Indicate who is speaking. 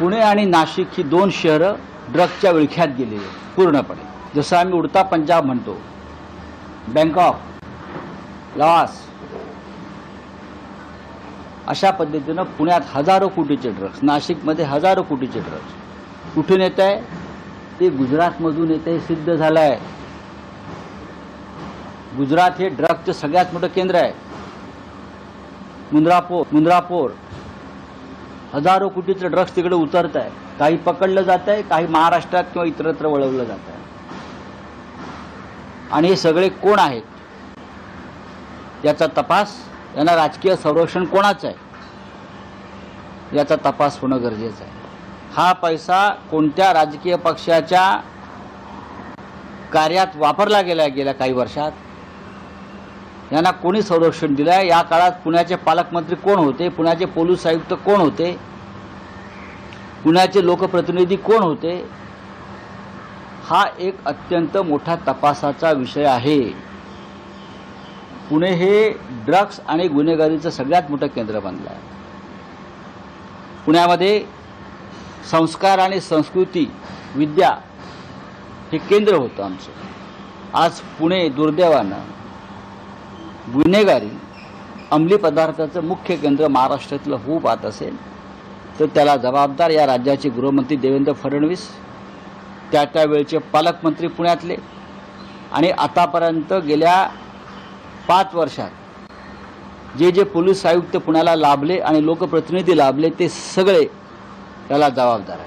Speaker 1: पुणे आणि नाशिक ही दोन शहरं ड्रगच्या विळख्यात गेलेली आहेत पूर्णपणे. जसं आम्ही उडता पंजाब म्हणतो. बँकॉक लास अशा पद्धतीनं पुण्यात हजारो कोटीचे ड्रग्स नाशिकमध्ये हजारो कोटीचे ड्रग्स कुठून येत आहे? ते गुजरातमधून येत आहे सिद्ध झालं आहे. गुजरात हे ड्रगचं सगळ्यात मोठं केंद्र आहे. मुंद्रापोर मुंद्रापोर. हजारो कोटीचं ड्रग्स तिकडे उतरत आहे काही पकडलं जात आहे काही महाराष्ट्रात किंवा इतरत्र वळवलं जात आहे आणि हे सगळे कोण आहेत? याचा तपास यांना राजकीय संरक्षण कोणाचं आहे? याचा तपास होणं गरजेचं आहे. हा पैसा कोणत्या राजकीय पक्षाच्या कार्यात वापरला गेला गेल्या काही वर्षात? यांना कोणी संरक्षण दिलं आहे या काळात पुण्याचे पालकमंत्री कोण होते? पुण्याचे पोलीस आयुक्त कोण होते? पुण्याचे लोकप्रतिनिधी कोण होते? हा एक अत्यंत मोठा तपासाचा विषय आहे. पुणे हे ड्रग्स आणि गुन्हेगारीचं सगळ्यात मोठं केंद्र बनलं आहे. पुण्यामध्ये संस्कार आणि संस्कृती विद्या हे केंद्र होतं आमचं. आज पुणे दुर्दैवानं गुन्हेगारी अंमली पदार्थाचं मुख्य केंद्र महाराष्ट्रातलं होऊ पाहत असेल तर त्याला जबाबदार या राज्याचे गृहमंत्री देवेंद्र फडणवीस त्या त्यावेळचे पालकमंत्री पुण्यातले आणि आतापर्यंत गेल्या पाच वर्षात जे जे पोलीस आयुक्त पुण्याला लाभले आणि लोकप्रतिनिधी लाभले ते सगळे त्याला जबाबदार